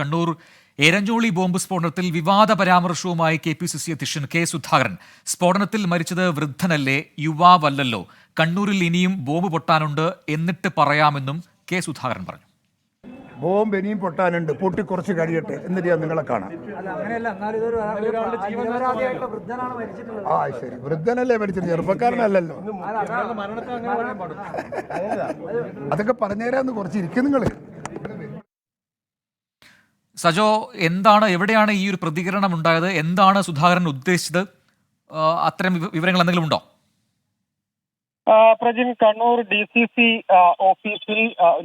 Kannur ഏരഞ്ചോളി bomb സ്ഫോടനത്തിൽ വിവാദ പരാമർശവുമായി കെ പി സി സി അധ്യക്ഷൻ കെ സുധാകരൻ. സ്ഫോടനത്തിൽ മരിച്ചത് വൃദ്ധനല്ലേ യുവാവല്ലല്ലോ. കണ്ണൂരിൽ ഇനിയും ബോംബ് പൊട്ടാനുണ്ട് എന്നിട്ട് പറയാമെന്നും കെ സുധാകരൻ പറഞ്ഞു. ബോംബ് ഇനിയും പൊട്ടാനുണ്ട്. പൊട്ടി കുറച്ച് കഴിയട്ടെ. എന്നിട്ട് ഞാൻ നിങ്ങളെ കാണാം. ആ ശരി. വൃദ്ധനല്ലേ മരിച്ചത്? ചെറുപ്പക്കാരനല്ലല്ലോ. അതൊക്കെ പറഞ്ഞുതരാന്ന് കുറച്ച് ഇരിക്കും നിങ്ങൾ സജോ എന്താണ് എവിടെയാണ് ഈ ഒരു പ്രതികരണം ഉണ്ടായത്? എന്താണ് സുധാകരൻ ഉദ്ദേശിച്ചത്? അത്തരം വിവരങ്ങൾ എന്തെങ്കിലും ഉണ്ടോ? Prajin Kannur D C C ഓഫീസിൽ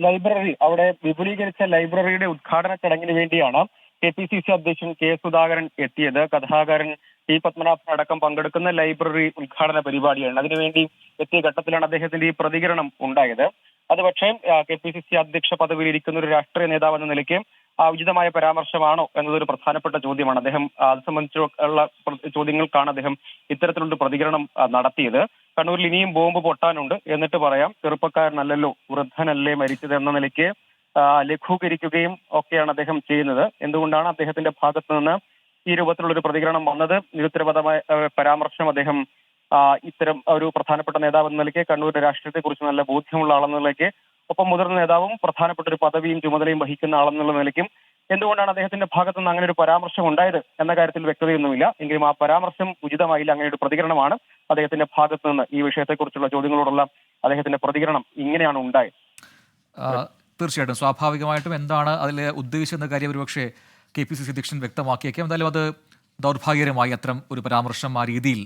ലൈബ്രറി അവിടെ വിപുലീകരിച്ച ലൈബ്രറിയുടെ ഉദ്ഘാടന ചടങ്ങിന് വേണ്ടിയാണ് കെ പി സി സി അധ്യക്ഷൻ കെ സുധാകരൻ എത്തിയത്. കഥാകാരൻ ടി പത്മനാഭൻ അടക്കം പങ്കെടുക്കുന്ന ലൈബ്രറി ഉദ്ഘാടന പരിപാടിയാണ്. അതിനുവേണ്ടി എത്തിയ ഘട്ടത്തിലാണ് അദ്ദേഹത്തിന്റെ ഈ പ്രതികരണം ഉണ്ടായത്. അത് പക്ഷേ കെ പി സി സി അധ്യക്ഷ പദവിയിൽ ഇരിക്കുന്ന ഒരു രാഷ്ട്രീയ നേതാവ് എന്ന നിലയ്ക്ക് ഉചിതമായ പരാമർശമാണോ എന്നതൊരു പ്രധാനപ്പെട്ട ചോദ്യമാണ്. അദ്ദേഹം അത് സംബന്ധിച്ചുള്ള ചോദ്യങ്ങൾക്കാണ് അദ്ദേഹം ഇത്തരത്തിലുള്ള പ്രതികരണം നടത്തിയത്. കണ്ണൂരിൽ ഇനിയും ബോംബ് പൊട്ടാനുണ്ട്. എന്നിട്ട് പറയാം ചെറുപ്പക്കാരനല്ലല്ലോ വൃദ്ധനല്ലേ മരിച്ചത് എന്ന നിലയ്ക്ക് ലഘൂകരിക്കുകയും ഒക്കെയാണ് അദ്ദേഹം ചെയ്യുന്നത്. എന്തുകൊണ്ടാണ് അദ്ദേഹത്തിന്റെ ഭാഗത്തു നിന്ന് ഈ രൂപത്തിലുള്ള ഒരു പ്രതികരണം വന്നത്? നിരുത്തരവാദമായ പരാമർശം അദ്ദേഹം ഇത്തരം ഒരു പ്രധാനപ്പെട്ട നേതാവ് എന്ന നിലയ്ക്ക് കണ്ണൂരിന്റെ രാഷ്ട്രീയത്തെ കുറിച്ച് നല്ല ബോധ്യമുള്ള ആളെന്ന നിലയ്ക്ക് ഒപ്പം മുതിർന്ന നേതാവും പ്രധാനപ്പെട്ട ഒരു പദവിയും ചുമതലയും വഹിക്കുന്ന ആളെന്നുള്ള നിലയ്ക്കും എന്തുകൊണ്ടാണ് അദ്ദേഹത്തിന്റെ ഭാഗത്തു നിന്ന് അങ്ങനെ ഒരു പരാമർശം ഉണ്ടായത് എന്ന കാര്യത്തിൽ വ്യക്തതയൊന്നുമില്ല. എങ്കിലും ആ പരാമർശം ഉചിതമായില്ല അങ്ങനെ ഒരു പ്രതികരണമാണ് അദ്ദേഹത്തിന്റെ ഭാഗത്ത് നിന്ന് ഈ വിഷയത്തെക്കുറിച്ചുള്ള ചോദ്യങ്ങളോടുള്ള അദ്ദേഹത്തിന്റെ പ്രതികരണം ഇങ്ങനെയാണ് ഉണ്ടായത്. തീർച്ചയായിട്ടും. സ്വാഭാവികമായിട്ടും എന്താണ് അതിൽ ഉദ്ദേശിച്ചെന്ന കാര്യം ഒരുപക്ഷെ കെ പി സി സി അധ്യക്ഷൻ വ്യക്തമാക്കിയേക്കാം. എന്തായാലും അത് ദൗർഭാഗ്യകരമായി അത്തരം ഒരു പരാമർശം ആ രീതിയിൽ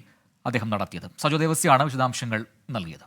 അദ്ദേഹം നടത്തിയത്. സജോ ദേവസ്യാണ് വിശദാംശങ്ങൾ നൽകിയത്.